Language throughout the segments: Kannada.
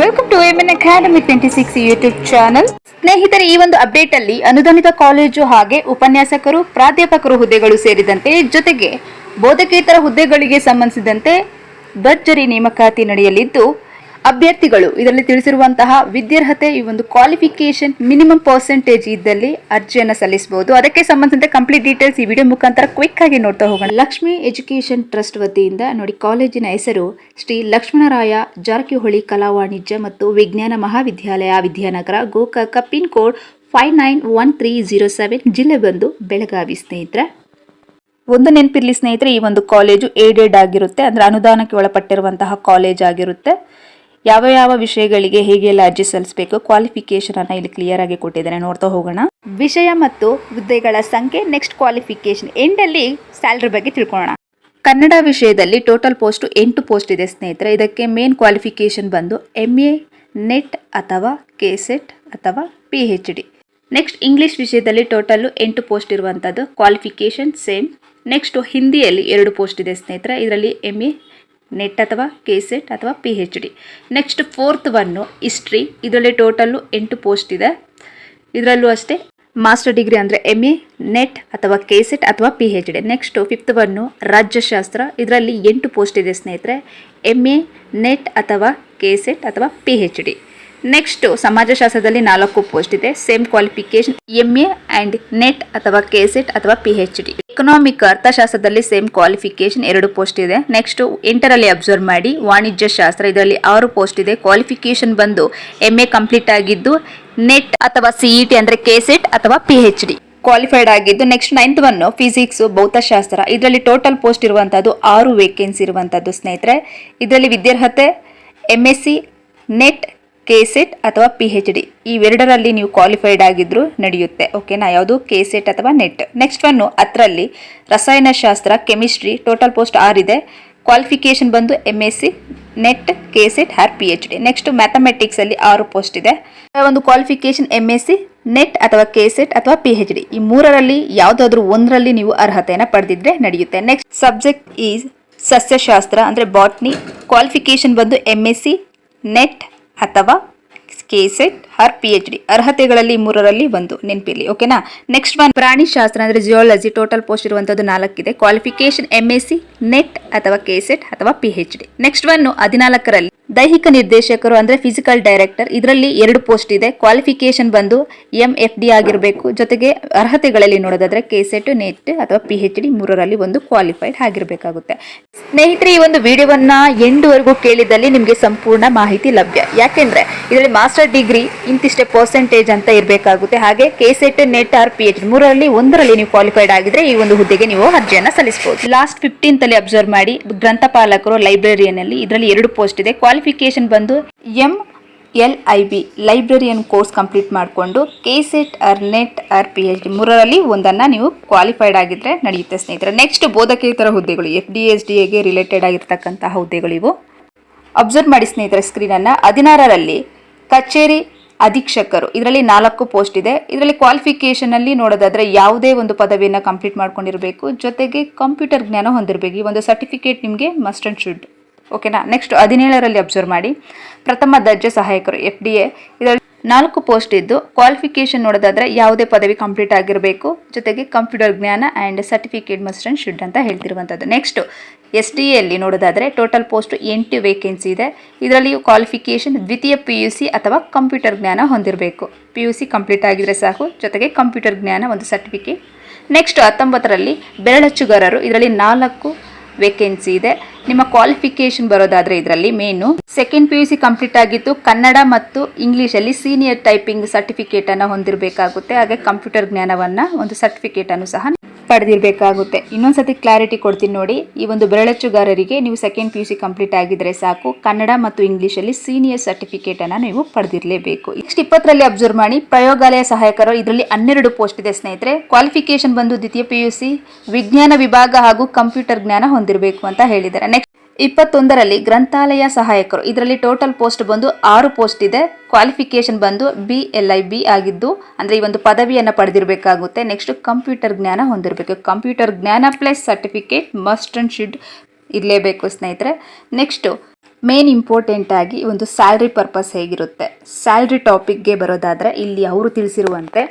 Welcome to M N academy twenty six YouTube channel ಸ್ನೇಹಿತರೆ, ಈ ಒಂದು ಅಪ್ಡೇಟ್ ಅಲ್ಲಿ ಅನುದಾನಿತ ಕಾಲೇಜು ಹಾಗೆ ಉಪನ್ಯಾಸಕರು, ಪ್ರಾಧ್ಯಾಪಕರು ಹುದ್ದೆಗಳು ಸೇರಿದಂತೆ ಜೊತೆಗೆ ಬೋಧಕೇತರ ಹುದ್ದೆಗಳಿಗೆ ಸಂಬಂಧಿಸಿದಂತೆ ಭರ್ಜರಿ ನೇಮಕಾತಿ ನಡೆಯಲಿದ್ದು ಅಭ್ಯರ್ಥಿಗಳು. ಇದರಲ್ಲಿ ತಿಳಿಸಿರುವಂತಹ ವಿದ್ಯಾರ್ಹತೆ, ಈ ಒಂದು ಕ್ವಾಲಿಫಿಕೇಶನ್ ಮಿನಿಮಮ್ ಪರ್ಸೆಂಟೇಜ್ ಇದ್ದಲ್ಲಿ ಅರ್ಜಿಯನ್ನು ಸಲ್ಲಿಸಬಹುದು. ಅದಕ್ಕೆ ಸಂಬಂಧಿಸಿದಂತೆ ಕಂಪ್ಲೀಟ್ ಡೀಟೇಲ್ಸ್ ಈ ವಿಡಿಯೋ ಮುಖಾಂತರ ಕ್ವಿಕ್ ಆಗಿ ನೋಡ್ತಾ ಹೋಗೋಣ. ಲಕ್ಷ್ಮಿ ಎಜುಕೇಶನ್ ಟ್ರಸ್ಟ್ ವತಿಯಿಂದ ನೋಡಿ, ಕಾಲೇಜಿನ ಹೆಸರು ಶ್ರೀ ಲಕ್ಷ್ಮಣರಾಯ ಜಾರಕಿಹೊಳಿ ಕಲಾ ವಾಣಿಜ್ಯ ಮತ್ತು ವಿಜ್ಞಾನ ಮಹಾವಿದ್ಯಾಲಯ, Vidyanagar, Gokak pin code five nine one three zero seven ಜಿಲ್ಲೆ ಬಂದು ಬೆಳಗಾವಿ ಸ್ನೇಹಿತರೆ. ಒಂದು ನೆನಪಿರ್ಲಿ ಸ್ನೇಹಿತರೆ, ಈ ಒಂದು ಕಾಲೇಜು ಏಡೆಡ್ ಆಗಿರುತ್ತೆ, ಅಂದ್ರೆ ಅನುದಾನಕ್ಕೆ ಒಳಪಟ್ಟಿರುವಂತಹ ಕಾಲೇಜ್ ಆಗಿರುತ್ತೆ. ಯಾವ ಯಾವ ವಿಷಯಗಳಿಗೆ ಹೇಗೆಲ್ಲ ಅರ್ಜಿ ಸಲ್ಲಿಸಬೇಕು ಕ್ವಾಲಿಫಿಕೇಶನ್ ಅನ್ನ ಇಲ್ಲಿ ಕ್ಲಿಯರ್ ಆಗಿ ಕೊಟ್ಟಿದ್ದಾರೆ. ನೋಡ್ತಾ ಹೋಗೋಣ. ವಿಷಯ ಮತ್ತು ಹುದ್ದೆಗಳ ಸಂಖ್ಯೆ ನೆಕ್ಸ್ಟ್ ಕ್ವಾಲಿಫಿಕೇಶನ್ ಎಂಡಲ್ಲಿ ಸ್ಯಾಲ್ರಿ ಬಗ್ಗೆ ತಿಳ್ಕೊಳ್ಳೋಣ. ಕನ್ನಡ ವಿಷಯದಲ್ಲಿ ಟೋಟಲ್ ಪೋಸ್ಟ್ ಎಂಟು ಪೋಸ್ಟ್ ಇದೆ ಸ್ನೇಹಿತರೆ. ಇದಕ್ಕೆ ಮೇನ್ ಕ್ವಾಲಿಫಿಕೇಶನ್ ಬಂದು ಎಂ ಎ ನೆಟ್ ಅಥವಾ ಕೆ ಸೆಟ್ ಅಥವಾ P H D next English ವಿಷಯದಲ್ಲಿ ಟೋಟಲ್ ಎಂಟು ಪೋಸ್ಟ್ ಇರುವಂಥದ್ದು ಕ್ವಾಲಿಫಿಕೇಶನ್ ಸೇಮ್ ನೆಕ್ಸ್ಟ್ ಹಿಂದಿಯಲ್ಲಿ ಎರಡು ಪೋಸ್ಟ್ ಇದೆ ಸ್ನೇಹಿತರೆ. ಇದರಲ್ಲಿ ಎಂ ಎ ನೆಟ್ ಅಥವಾ ಕೆ ಸೆಟ್ ಅಥವಾ P H D next fourth one history ಇದರಲ್ಲಿ ಟೋಟಲ್ಲು ಎಂಟು ಪೋಸ್ಟ್ ಇದೆ. ಇದರಲ್ಲೂ ಅಷ್ಟೇ ಮಾಸ್ಟರ್ ಡಿಗ್ರಿ ಅಂದರೆ ಎಂ ಎ ನೆಟ್ ಅಥವಾ ಕೆ ಸೆಟ್ ಅಥವಾ P H D next fifth one ರಾಜ್ಯಶಾಸ್ತ್ರ. ಇದರಲ್ಲಿ ಎಂಟು ಪೋಸ್ಟ್ ಇದೆ ಸ್ನೇಹಿತರೆ. ಎಂ ಎ ನೆಟ್ ಅಥವಾ ಕೆ ಸೆಟ್ ಅಥವಾ ಪಿ ಹೆಚ್ ಡಿ ನೆಕ್ಸ್ಟು ಸಮಾಜಶಾಸ್ತ್ರದಲ್ಲಿ ನಾಲ್ಕು ಪೋಸ್ಟ್ ಇದೆ. Same qualification M A and NET ಅಥವಾ ಕೆ ಸೆಟ್ ಅಥವಾ ಪಿ ಹೆಚ್ ಡಿ ಎಕನಾಮಿಕ್ ಅರ್ಥಶಾಸ್ತ್ರದಲ್ಲಿ ಸೇಮ್ ಕ್ವಾಲಿಫಿಕೇಶನ್ ಎರಡು ಪೋಸ್ಟ್ ಇದೆ. ನೆಕ್ಸ್ಟ್ ಇಂಟರಲ್ಲಿ ಅಬ್ಸರ್ವ್ ಮಾಡಿ. ವಾಣಿಜ್ಯ ಶಾಸ್ತ್ರ, ಇದರಲ್ಲಿ ಆರು ಪೋಸ್ಟ್ ಇದೆ. ಕ್ವಾಲಿಫಿಕೇಶನ್ ಬಂದು ಎಂ ಎ ಕಂಪ್ಲೀಟ್ ಆಗಿದ್ದು ನೆಟ್ ಅಥವಾ ಸಿಇ ಟಿ ಅಂದರೆ ಕೆ ಸೆಟ್ ಅಥವಾ ಪಿ ಹೆಚ್ ಡಿ ಕ್ವಾಲಿಫೈಡ್ ಆಗಿದ್ದು ನೆಕ್ಸ್ಟ್ ನೈನ್ತ್ ಒನ್ ಫಿಸಿಕ್ಸ್ ಭೌತಶಾಸ್ತ್ರ. ಇದರಲ್ಲಿ ಟೋಟಲ್ ಪೋಸ್ಟ್ ಇರುವಂಥದ್ದು ಆರು ವೇಕೆನ್ಸಿ ಇರುವಂಥದ್ದು ಸ್ನೇಹಿತರೆ. ಇದರಲ್ಲಿ ವಿದ್ಯಾರ್ಹತೆ M S C NET K SET ಅಥವಾ ಪಿ ಹೆಚ್ ಡಿ ಇವೆರಡರಲ್ಲಿ ನೀವು ಕ್ವಾಲಿಫೈಡ್ ಆಗಿದ್ರು ನಡೆಯುತ್ತೆ. ಓಕೆನಾ ಯಾವುದು? ಕೆ ಸೆಟ್ ಅಥವಾ ನೆಟ್ ನೆಕ್ಸ್ಟ್ ಒನ್ನು ಅದರಲ್ಲಿ ರಸಾಯನಶಾಸ್ತ್ರ ಕೆಮಿಸ್ಟ್ರಿ ಟೋಟಲ್ ಪೋಸ್ಟ್ ಆರಿದೆ ಕ್ವಾಲಿಫಿಕೇಶನ್ ಬಂದು M S C NET K SET or P H D next ಮ್ಯಾಥಮೆಟಿಕ್ಸಲ್ಲಿ ಆರು ಪೋಸ್ಟ್ ಇದೆ. ಒಂದು qualification M S C NET ಅಥವಾ ಕೆ ಸೆಟ್ ಅಥವಾ ಪಿ ಹೆಚ್ ಡಿ ಈ ಮೂರರಲ್ಲಿ ಯಾವುದಾದ್ರೂ ಒಂದರಲ್ಲಿ ನೀವು ಅರ್ಹತೆಯನ್ನು ಪಡೆದಿದ್ರೆ ನಡೆಯುತ್ತೆ. ನೆಕ್ಸ್ಟ್ ಸಬ್ಜೆಕ್ಟ್ ಈಸ್ ಸಸ್ಯಶಾಸ್ತ್ರ, ಅಂದರೆ ಬಾಟ್ನಿ ಕ್ವಾಲಿಫಿಕೇಶನ್ ಬಂದು ಎಂ ಎಸ್ ಸಿ ನೆಟ್ ಅಥವಾ K SET or P H D ಅರ್ಹತೆಗಳಲ್ಲಿ ಮೂರರಲ್ಲಿ ಒಂದು. ನೆನಪಿರಲಿ, ಓಕೆನಾ? ನೆಕ್ಸ್ಟ್ ಒನ್ ಪ್ರಾಣಿಶಾಸ್ತ್ರ ಅಂದರೆ ಜಿಯಾಲಜಿ ಟೋಟಲ್ ಪೋಸ್ಟ್ ಇರುವಂಥದ್ದು ನಾಲ್ಕಿದೆ. Qualification M S C NET ಅಥವಾ ಕೆ ಸೆಟ್ ಅಥವಾ P H D next one ಹದಿನಾಲ್ಕರಲ್ಲಿ. ದೈಹಿಕ ನಿರ್ದೇಶಕರು ಅಂದರೆ ಫಿಸಿಕಲ್ ಡೈರೆಕ್ಟರ್ ಇದರಲ್ಲಿ ಎರಡು ಪೋಸ್ಟ್ ಇದೆ. ಕ್ವಾಲಿಫಿಕೇಶನ್ ಬಂದು ಎಂ ಎಫ್ ಡಿ ಆಗಿರಬೇಕು. ಜೊತೆಗೆ ಅರ್ಹತೆಗಳಲ್ಲಿ ನೋಡೋದಾದರೆ ಕೆ ಸೆಟ್ ನೆಟ್ ಅಥವಾ ಪಿ ಎಚ್ ಡಿ ಮೂರರಲ್ಲಿ ಒಂದು ಕ್ವಾಲಿಫೈಡ್ ಆಗಿರಬೇಕಾಗುತ್ತೆ. ಸ್ನೇಹಿತರೆ, ಈ ಒಂದು ವಿಡಿಯೋವನ್ನ ಎಂಡುವರೆಗೂ ಕೇಳಿದಲ್ಲಿ ನಿಮಗೆ ಸಂಪೂರ್ಣ ಮಾಹಿತಿ ಲಭ್ಯ. ಯಾಕೆಂದರೆ ಇದರಲ್ಲಿ ಮಾಸ್ಟರ್ ಡಿಗ್ರಿ ಇಂತಿಷ್ಟೇ ಪರ್ಸೆಂಟೇಜ್ ಅಂತ ಇರಬೇಕಾಗುತ್ತೆ. ಹಾಗೆ K SET NET or P H D ಮೂರರಲ್ಲಿ ಒಂದರಲ್ಲಿ ನೀವು ಕ್ವಾಲಿಫೈಡ್ ಆಗಿದ್ರೆ ಈ ಒಂದು ಹುದ್ದೆಗೆ ನೀವು ಅರ್ಜಿಯನ್ನು ಸಲ್ಲಿಸಬಹುದು. ಲಾಸ್ಟ್ ಫಿಫ್ಟೀನ್ ಅಬ್ಸರ್ವ್ ಮಾಡಿ ಗ್ರಂಥಪಾಲಕರು ಲೈಬ್ರರಿಯನ್ನಲ್ಲಿ ಇದರಲ್ಲಿ ಎರಡು ಪೋಸ್ಟ್ ಇದೆ. ಕ್ವಾಲಿಫಿಕೇಶನ್ ಬಂದು M L I B librarian course complete ಮಾಡಿಕೊಂಡು K SET or NET or P H D ಮೂರರಲ್ಲಿ ಒಂದನ್ನು ನೀವು ಕ್ವಾಲಿಫೈಡ್ ಆಗಿದ್ರೆ ನಡೆಯುತ್ತೆ ಸ್ನೇಹಿತರೆ. ನೆಕ್ಸ್ಟ್ ಬೋಧಕೇತರ ಹುದ್ದೆಗಳು ಎಫ್ ಡಿ ಎಸ್ ಡಿ ಎಗೆ ರಿಲೇಟೆಡ್ ಆಗಿರ್ತಕ್ಕಂತಹ ಹುದ್ದೆಗಳು ಇವು. ಅಬ್ಸರ್ವ್ ಮಾಡಿ ಸ್ನೇಹಿತರೆ ಸ್ಕ್ರೀನನ್ನು ಹದಿನಾರರಲ್ಲಿ ಕಚೇರಿ ಅಧೀಕ್ಷಕರು, ಇದರಲ್ಲಿ ನಾಲ್ಕು ಪೋಸ್ಟ್ ಇದೆ. ಇದರಲ್ಲಿ ಕ್ವಾಲಿಫಿಕೇಷನಲ್ಲಿ ನೋಡೋದಾದ್ರೆ ಯಾವುದೇ ಒಂದು ಪದವಿಯನ್ನು ಕಂಪ್ಲೀಟ್ ಮಾಡ್ಕೊಂಡಿರಬೇಕು. ಜೊತೆಗೆ ಕಂಪ್ಯೂಟರ್ ಜ್ಞಾನ ಹೊಂದಿರಬೇಕು. ಈ ಒಂದು ಸರ್ಟಿಫಿಕೇಟ್ ನಿಮಗೆ ಮಸ್ಟ್ ಅಂಡ್ ಶುಡ್ ಓಕೆನಾ? ನೆಕ್ಸ್ಟ್ ಹದಿನೇಳರಲ್ಲಿ ಅಬ್ಸರ್ವ್ ಮಾಡಿ. ಪ್ರಥಮ ದರ್ಜೆ ಸಹಾಯಕರು ಎಫ್ ಡಿ ಎ ಇದರಲ್ಲಿ ನಾಲ್ಕು ಪೋಸ್ಟ್ ಇದ್ದು ಕ್ವಾಲಿಫಿಕೇಷನ್ ನೋಡೋದಾದರೆ ಯಾವುದೇ ಪದವಿ ಕಂಪ್ಲೀಟ್ ಆಗಿರಬೇಕು. ಜೊತೆಗೆ ಕಂಪ್ಯೂಟರ್ ಜ್ಞಾನ and certificate must and should ಅಂತ ಹೇಳ್ತಿರುವಂಥದ್ದು. ನೆಕ್ಸ್ಟ್ ಎಸ್ ಡಿ ಎಲ್ಲಿ ನೋಡೋದಾದರೆ ಟೋಟಲ್ ಪೋಸ್ಟ್ ಎಂಟು ವೇಕೆನ್ಸಿ ಇದೆ. ಇದರಲ್ಲಿಯೂ ಕ್ವಾಲಿಫಿಕೇಷನ್ ದ್ವಿತೀಯ ಪಿ ಯು ಸಿ ಅಥವಾ ಕಂಪ್ಯೂಟರ್ ಜ್ಞಾನ ಹೊಂದಿರಬೇಕು. ಪಿ ಯು ಸಿ ಕಂಪ್ಲೀಟ್ ಆಗಿದ್ರೆ ಸಾಕು. ಜೊತೆಗೆ ಕಂಪ್ಯೂಟರ್ ಜ್ಞಾನ ಒಂದು ಸರ್ಟಿಫಿಕೇಟ್ ನೆಕ್ಸ್ಟ್ ಹತ್ತೊಂಬತ್ತರಲ್ಲಿ ಬೆರಳಚ್ಚುಗಾರರು. ಇದರಲ್ಲಿ ನಾಲ್ಕು ವೇಕೆನ್ಸಿ ಇದೆ. ನಿಮ್ಮ ಕ್ವಾಲಿಫಿಕೇಶನ್ ಬರೋದಾದ್ರೆ ಇದರಲ್ಲಿ main second P U C complete ಆಗಿತ್ತು ಕನ್ನಡ ಮತ್ತು ಇಂಗ್ಲೀಷಲ್ಲಿ ಸೀನಿಯರ್ ಟೈಪಿಂಗ್ ಸರ್ಟಿಫಿಕೇಟ್ ಅನ್ನ ಹೊಂದಿರಬೇಕಾಗುತ್ತೆ. ಹಾಗೆ ಕಂಪ್ಯೂಟರ್ ಜ್ಞಾನವನ್ನ ಒಂದು ಸರ್ಟಿಫಿಕೇಟ್ ಅನ್ನು ಸಹ ಪಡೆದಿರಬೇಕಾಗುತ್ತೆ. ಇನ್ನೊಂದ್ಸತಿ ಕ್ಲಾರಿಟಿ ಕೊಡ್ತೀನಿ ನೋಡಿ. ಈ ಒಂದು ಬೆರಳಚ್ಚುಗಾರರಿಗೆ ನೀವು second P U C complete ಆಗಿದ್ರೆ ಸಾಕು. ಕನ್ನಡ ಮತ್ತು ಇಂಗ್ಲೀಷಲ್ಲಿ ಸೀನಿಯರ್ ಸರ್ಟಿಫಿಕೇಟ್ ಅನ್ನ ನೀವು ಪಡೆದಿರಲೇಬೇಕು. ನೆಕ್ಸ್ಟ್ ಇಪ್ಪತ್ತರಲ್ಲಿ ಅಬ್ಸರ್ವ್ ಮಾಡಿ. ಪ್ರಯೋಗಾಲಯ ಸಹಾಯಕರು, ಇದರಲ್ಲಿ ಹನ್ನೆರಡು ಪೋಸ್ಟ್ ಇದೆ ಸ್ನೇಹಿತರೆ. ಕ್ವಾಲಿಫಿಕೇಶನ್ ಬಂದು ದ್ವಿತೀಯ ಪಿ ವಿಜ್ಞಾನ ವಿಭಾಗ ಹಾಗೂ ಕಂಪ್ಯೂಟರ್ ಜ್ಞಾನ ಹೊಂದಿರಬೇಕು ಅಂತ ಹೇಳಿದ್ದಾರೆ. ನೆಕ್ಸ್ಟ್ ಇಪ್ಪತ್ತೊಂದರಲ್ಲಿ ಗ್ರಂಥಾಲಯ ಸಹಾಯಕರು. ಇದರಲ್ಲಿ ಟೋಟಲ್ ಪೋಸ್ಟ್ ಬಂದು ಆರು ಪೋಸ್ಟ್ ಇದೆ. ಕ್ವಾಲಿಫಿಕೇಶನ್ ಬಂದು ಬಿ ಎಲ್ ಐ ಬಿ ಆಗಿದ್ದು, ಅಂದರೆ ಈ ಒಂದು ಪದವಿಯನ್ನು ಪಡೆದಿರಬೇಕಾಗುತ್ತೆ. ನೆಕ್ಸ್ಟ್ ಕಂಪ್ಯೂಟರ್ ಜ್ಞಾನ ಹೊಂದಿರಬೇಕು. ಕಂಪ್ಯೂಟರ್ ಜ್ಞಾನ plus certificate must and should ಇರಲೇಬೇಕು ಸ್ನೇಹಿತರೆ. ನೆಕ್ಸ್ಟು ಮೇನ್ ಇಂಪಾರ್ಟೆಂಟ್ ಆಗಿ ಒಂದು ಸ್ಯಾಲ್ರಿ ಪರ್ಪಸ್ ಹೇಗಿರುತ್ತೆ? ಸ್ಯಾಲ್ರಿ ಟಾಪಿಕ್ಗೆ ಬರೋದಾದರೆ, ಇಲ್ಲಿ ಅವರು ತಿಳಿಸಿರುವಂತೆ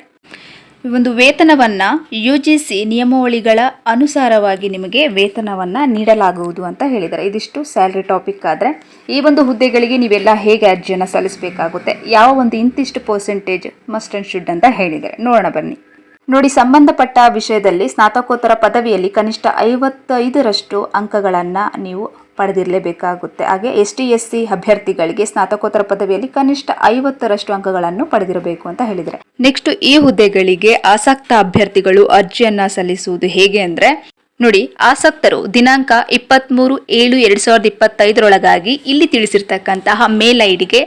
ಒಂದು ವೇತನವನ್ನು ಯು ಜಿ ಸಿ ನಿಯಮಾವಳಿಗಳ ಅನುಸಾರವಾಗಿ ನಿಮಗೆ ವೇತನವನ್ನು ನೀಡಲಾಗುವುದು ಅಂತ ಹೇಳಿದ್ದಾರೆ. ಇದಿಷ್ಟು ಸ್ಯಾಲ್ರಿ ಟಾಪಿಕ್ ಆದರೆ. ಈ ಒಂದು ಹುದ್ದೆಗಳಿಗೆ ನೀವೆಲ್ಲ ಹೇಗೆ ಅರ್ಜಿಯನ್ನು ಸಲ್ಲಿಸಬೇಕಾಗುತ್ತೆ? ಯಾವ ಒಂದು ಇಂತಿಷ್ಟು ಪರ್ಸೆಂಟೇಜ್ ಮಸ್ಟ್ ಆ್ಯಂಡ್ ಶುಡ್ ಅಂತ ಹೇಳಿದ್ದಾರೆ. ನೋಡೋಣ ಬನ್ನಿ. ನೋಡಿ, ಸಂಬಂಧಪಟ್ಟ ವಿಷಯದಲ್ಲಿ ಸ್ನಾತಕೋತ್ತರ ಪದವಿಯಲ್ಲಿ ಕನಿಷ್ಠ ಐವತ್ತೈದರಷ್ಟು ಅಂಕಗಳನ್ನು ನೀವು ಪಡೆದಿರಲೇಬೇಕಾಗುತ್ತೆ. ಹಾಗೆ ಎಸ್ ಟಿ ಎಸ್ ಸಿ ಅಭ್ಯರ್ಥಿಗಳಿಗೆ ಸ್ನಾತಕೋತ್ತರ ಪದವಿಯಲ್ಲಿ ಕನಿಷ್ಠ ಐವತ್ತರಷ್ಟು ಅಂಕಗಳನ್ನು ಪಡೆದಿರಬೇಕು ಅಂತ ಹೇಳಿದರೆ. ನೆಕ್ಸ್ಟ್, ಈ ಹುದ್ದೆಗಳಿಗೆ ಆಸಕ್ತ ಅಭ್ಯರ್ಥಿಗಳು ಅರ್ಜಿಯನ್ನು ಸಲ್ಲಿಸುವುದು ಹೇಗೆ ಅಂದರೆ, ನೋಡಿ, ಆಸಕ್ತರು ದಿನಾಂಕ ಇಪ್ಪತ್ತ್ಮೂರು ಏಳು ಎರಡು ಸಾವಿರದ ಇಪ್ಪತ್ತೈದರೊಳಗಾಗಿ ಇಲ್ಲಿ ತಿಳಿಸಿರ್ತಕ್ಕಂತಹ ಮೇಲ್ ಐಡಿಗೆ,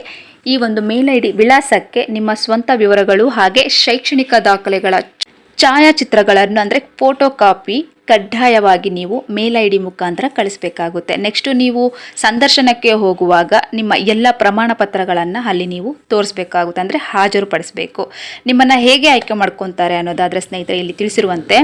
ಈ ಒಂದು ಮೇಲ್ ಐ ಡಿ ವಿಳಾಸಕ್ಕೆ ನಿಮ್ಮ ಸ್ವಂತ ವಿವರಗಳು ಹಾಗೆ ಶೈಕ್ಷಣಿಕ ದಾಖಲೆಗಳ ಛಾಯಾಚಿತ್ರಗಳನ್ನು ಅಂದರೆ ಫೋಟೋ ಕಾಪಿ ಕಡ್ಡಾಯವಾಗಿ ನೀವು ಮೇಲ್ ಐ ಡಿ ಮುಖಾಂತರ ಕಳಿಸ್ಬೇಕಾಗುತ್ತೆ. ನೆಕ್ಸ್ಟು ನೀವು ಸಂದರ್ಶನಕ್ಕೆ ಹೋಗುವಾಗ ನಿಮ್ಮ ಎಲ್ಲ ಪ್ರಮಾಣ ಪತ್ರಗಳನ್ನು ಅಲ್ಲಿ ನೀವು ತೋರಿಸ್ಬೇಕಾಗುತ್ತೆ. ಅಂದರೆ ಹಾಜರುಪಡಿಸಬೇಕು. ನಿಮ್ಮನ್ನು ಹೇಗೆ ಆಯ್ಕೆ ಮಾಡ್ಕೊತಾರೆ ಅನ್ನೋದಾದರೆ ಸ್ನೇಹಿತರೆ, ಇಲ್ಲಿ ತಿಳಿಸಿರುವಂತೆ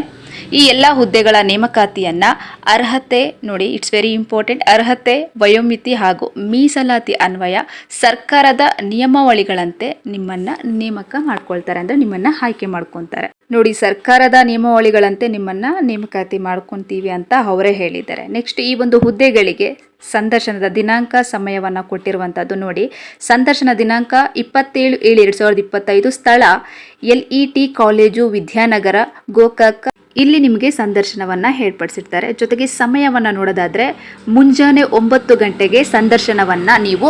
ಈ ಎಲ್ಲ ಹುದ್ದೆಗಳ ನೇಮಕಾತಿಯನ್ನು ಅರ್ಹತೆ ನೋಡಿ ಇಟ್ಸ್ ವೆರಿ ಇಂಪಾರ್ಟೆಂಟ್ ಅರ್ಹತೆ, ವಯೋಮಿತಿ ಹಾಗೂ ಮೀಸಲಾತಿ ಅನ್ವಯ ಸರ್ಕಾರದ ನಿಯಮಾವಳಿಗಳಂತೆ ನಿಮ್ಮನ್ನು ನೇಮಕ ಮಾಡ್ಕೊಳ್ತಾರೆ. ಅಂದರೆ ನಿಮ್ಮನ್ನು ಆಯ್ಕೆ ಮಾಡ್ಕೊತಾರೆ. ನೋಡಿ, ಸರ್ಕಾರದ ನಿಯಮಾವಳಿಗಳಂತೆ ನಿಮ್ಮನ್ನ ನೇಮಕಾತಿ ಮಾಡ್ಕೊತೀವಿ ಅಂತ ಅವರೇ ಹೇಳಿದ್ದಾರೆ. ನೆಕ್ಸ್ಟ್ ಈ ಒಂದು ಹುದ್ದೆಗಳಿಗೆ ಸಂದರ್ಶನದ ದಿನಾಂಕ ಸಮಯವನ್ನು ಕೊಟ್ಟಿರುವಂಥದ್ದು ನೋಡಿ. ಸಂದರ್ಶನ ದಿನಾಂಕ ಇಪ್ಪತ್ತೇಳು ಏಳು ಎರಡು ಸಾವಿರದ ಇಪ್ಪತ್ತೈದು ಸ್ಥಳ L E T college Vidyanagar Gokak. ಇಲ್ಲಿ ನಿಮಗೆ ಸಂದರ್ಶನವನ್ನು ಏರ್ಪಡಿಸಿರ್ತಾರೆ. ಜೊತೆಗೆ ಸಮಯವನ್ನು ನೋಡೋದಾದ್ರೆ ಮುಂಜಾನೆ ಒಂಬತ್ತು ಗಂಟೆಗೆ ಸಂದರ್ಶನವನ್ನ ನೀವು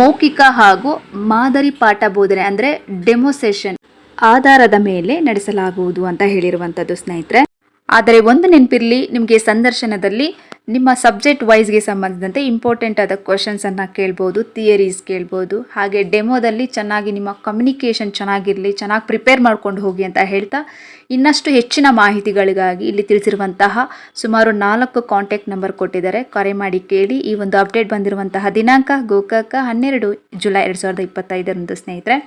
ಮೌಖಿಕ ಹಾಗೂ ಮಾದರಿ ಪಾಠ ಬೋಧನೆ ಅಂದರೆ ಡೆಮೋಸೆಷನ್ ಆಧಾರದ ಮೇಲೆ ನಡೆಸಲಾಗುವುದು ಅಂತ ಹೇಳಿರುವಂತದ್ದು ಸ್ನೇಹಿತರೆ. ಆದರೆ ಒಂದು ನೆನಪಿರಲಿ, ನಿಮಗೆ ಸಂದರ್ಶನದಲ್ಲಿ ನಿಮ್ಮ ಸಬ್ಜೆಕ್ಟ್ ವೈಸ್ಗೆ ಸಂಬಂಧಿಸಿದಂತೆ ಇಂಪಾರ್ಟೆಂಟ್ ಆದ ಕ್ವಶನ್ಸನ್ನು ಕೇಳ್ಬೋದು ಥಿಯರೀಸ್ ಕೇಳ್ಬೋದು, ಹಾಗೆ ಡೆಮೋದಲ್ಲಿ ಚೆನ್ನಾಗಿ ನಿಮ್ಮ ಕಮ್ಯುನಿಕೇಷನ್ ಚೆನ್ನಾಗಿರಲಿ, ಚೆನ್ನಾಗಿ ಪ್ರಿಪೇರ್ ಮಾಡ್ಕೊಂಡು ಹೋಗಿ ಅಂತ ಹೇಳ್ತಾ ಇನ್ನಷ್ಟು ಹೆಚ್ಚಿನ ಮಾಹಿತಿಗಳಿಗಾಗಿ ಇಲ್ಲಿ ತಿಳಿಸಿರುವಂತಹ ಸುಮಾರು ನಾಲ್ಕು ಕಾಂಟ್ಯಾಕ್ಟ್ ನಂಬರ್ ಕೊಟ್ಟಿದ್ದಾರೆ. ಕರೆ ಮಾಡಿ ಕೇಳಿ, ಈ ಒಂದು ಅಪ್ಡೇಟ್ ಬಂದಿರುವಂತಹ ದಿನಾಂಕ ಗೋಕಾಕ ಹನ್ನೆರಡು ಜುಲೈ ಎರಡು ಸಾವಿರದ ಇಪ್ಪತ್ತೈದರಂದು ಸ್ನೇಹಿತರೆ.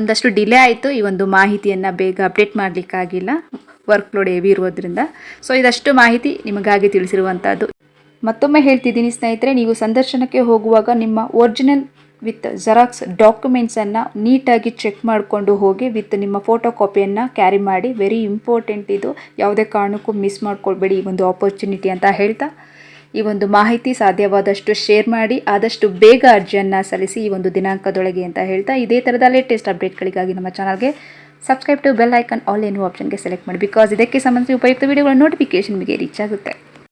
ಒಂದಷ್ಟು ಡಿಲೇ ಆಯಿತು, ಈ ಒಂದು ಮಾಹಿತಿಯನ್ನು ಬೇಗ ಅಪ್ಡೇಟ್ ಮಾಡಲಿಕ್ಕಾಗಿಲ್ಲ. ವರ್ಕ್ ಲೋಡ್ ಹೆವಿ ಇರೋದ್ರಿಂದ ಸೊ ಇದಷ್ಟು ಮಾಹಿತಿ ನಿಮಗಾಗಿ ತಿಳಿಸಿರುವಂಥದ್ದು ಮತ್ತೊಮ್ಮೆ ಹೇಳ್ತಿದ್ದೀನಿ ಸ್ನೇಹಿತರೆ, ನೀವು ಸಂದರ್ಶನಕ್ಕೆ ಹೋಗುವಾಗ ನಿಮ್ಮ ಒರಿಜಿನಲ್ ವಿತ್ ಜೆರಾಕ್ಸ್ ಡಾಕ್ಯುಮೆಂಟ್ಸನ್ನು ನೀಟಾಗಿ ಚೆಕ್ ಮಾಡಿಕೊಂಡು ಹೋಗಿ ವಿತ್ ನಿಮ್ಮ ಫೋಟೋ ಕಾಪಿಯನ್ನು ಕ್ಯಾರಿ ಮಾಡಿ. ವೆರಿ ಇಂಪಾರ್ಟೆಂಟ್ ಇದು. ಯಾವುದೇ ಕಾರಣಕ್ಕೂ ಮಿಸ್ ಮಾಡ್ಕೊಳ್ಬೇಡಿ ಈ ಒಂದು ಆಪರ್ಚುನಿಟಿ ಅಂತ ಹೇಳ್ತಾ. ಈ ಒಂದು ಮಾಹಿತಿ ಸಾಧ್ಯವಾದಷ್ಟು ಶೇರ್ ಮಾಡಿ, ಆದಷ್ಟು ಬೇಗ ಅರ್ಜಿಯನ್ನು ಸಲ್ಲಿಸಿ ಈ ಒಂದು ದಿನಾಂಕದೊಳಗೆ ಅಂತ ಹೇಳ್ತಾ. ಇದೇ ಥರದ ಲೇಟೆಸ್ಟ್ ಅಪ್ಡೇಟ್ಗಳಿಗಾಗಿ ನಮ್ಮ ಚಾನಲ್ಗೆ subscribe to bell icon all ಎನ್ನುವ ಆಪ್ಷನ್ಗೆ ಸೆಲೆಕ್ಟ್ ಮಾಡಿ. ಬಿಕಾಸ್ ಇದಕ್ಕೆ ಸಂಬಂಧಿಸಿ ಉಪಯುಕ್ತ ವಿಡಿಯೋಗಳ ನೋಟಿಫಿಕೇಶನ್ ನಿಮಗೆ ರೀಚ್ ಆಗುತ್ತೆ.